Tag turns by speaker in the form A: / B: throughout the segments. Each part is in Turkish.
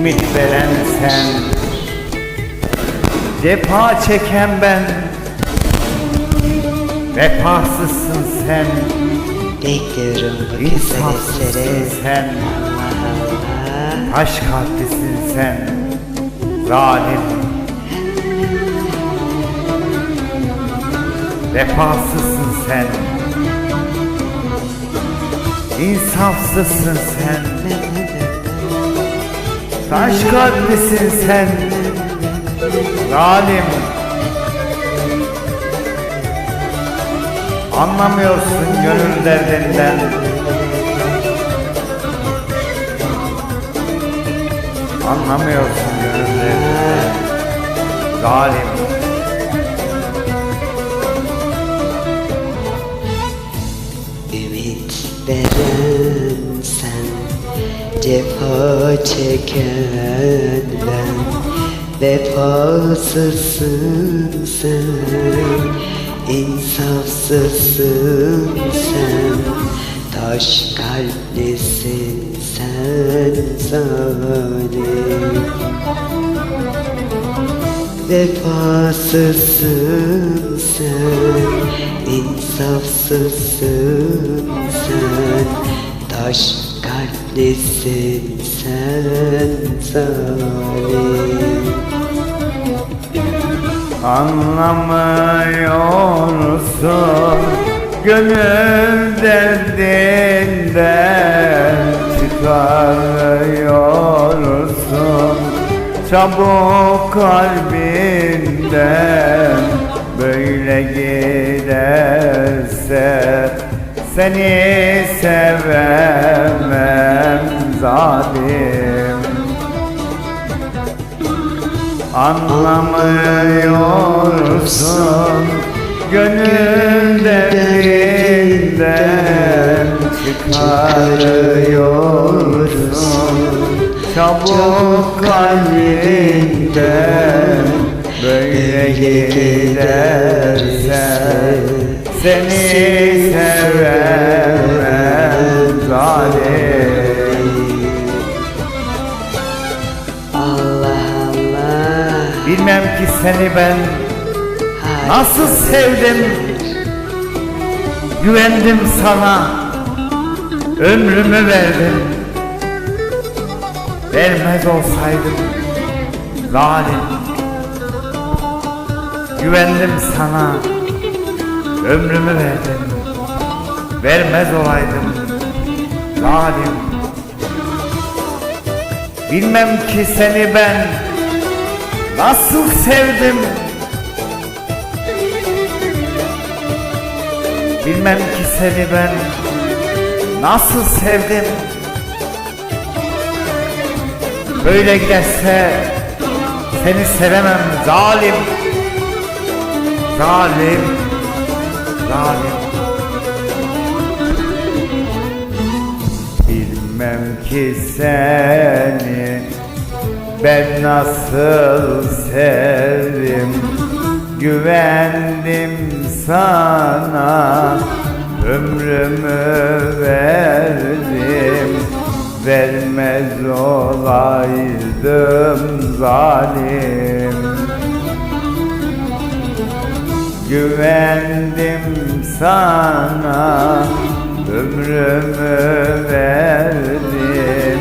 A: Ümit veren sen. Cefa çeken ben. Vefasızsın sen.
B: Bekliyorum bu
A: İnsafsızsın sen. Taş kalplisin sen. Zalim. Vefasızsın sen. İnsafsızsın sen Taş kalplisin sen Zalim. Anlamıyorsun gönül derdinden. Anlamıyorsun gönül derdinden. Zalim
B: Ümit veren sen Cefa çeken ben Vefasızsın sen İnsafsızsın sen Taş kalplisin sen zalim. Vefasızsın sen, insafsızsın sen Taş kalplisin sen zalim.
A: Anlamıyorsun gönül derdinden Çıkarıyorsun. Çabuk kalbinden Böyle giderse seni sevemem zalim. Anlamıyorsun Gönül derinden Çıkarıyorsun. Çabuk kalbinden Böyle giderse Seni sevemem zalim.
B: Allah Allah
A: Bilmem ki seni ben Nasıl sevdim. Güvendim sana Ömrümü verdim. Vermez olsaydım Zalim Güvendim sana. Ömrümü verdim. Vermez olaydım. Zalim. Bilmem ki seni ben Nasıl sevdim. Bilmem ki seni ben nasıl sevdim. Böyle giderse seni sevemem zalim Zalim. Zalim. Bilmem ki seni ben nasıl sevdim. Güvendim sana Ömrümü verdim. Vermez olaydım zalim Güvendim sana. Ömrümü verdim.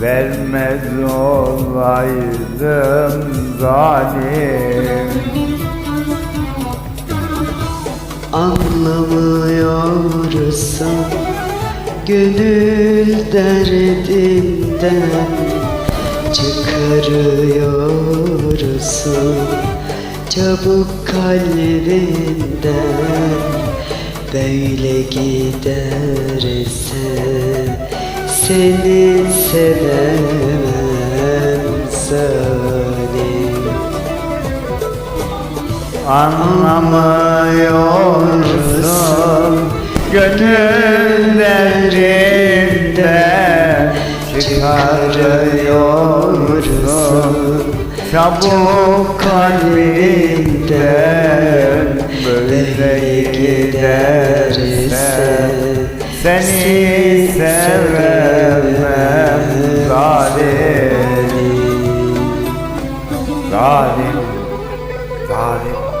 A: Vermez olaydım zalim.
B: Anlamıyorsun Gönül derdinden Çıkarıyorsun Çabuk kalbinden Böyle giderse Seni sevemem zalim.
A: Anlamıyorsun Gönül Çıkarıyorsun Çabuk kalbimden böyle giderse Seni sevemem zalim. Zalim Zalim.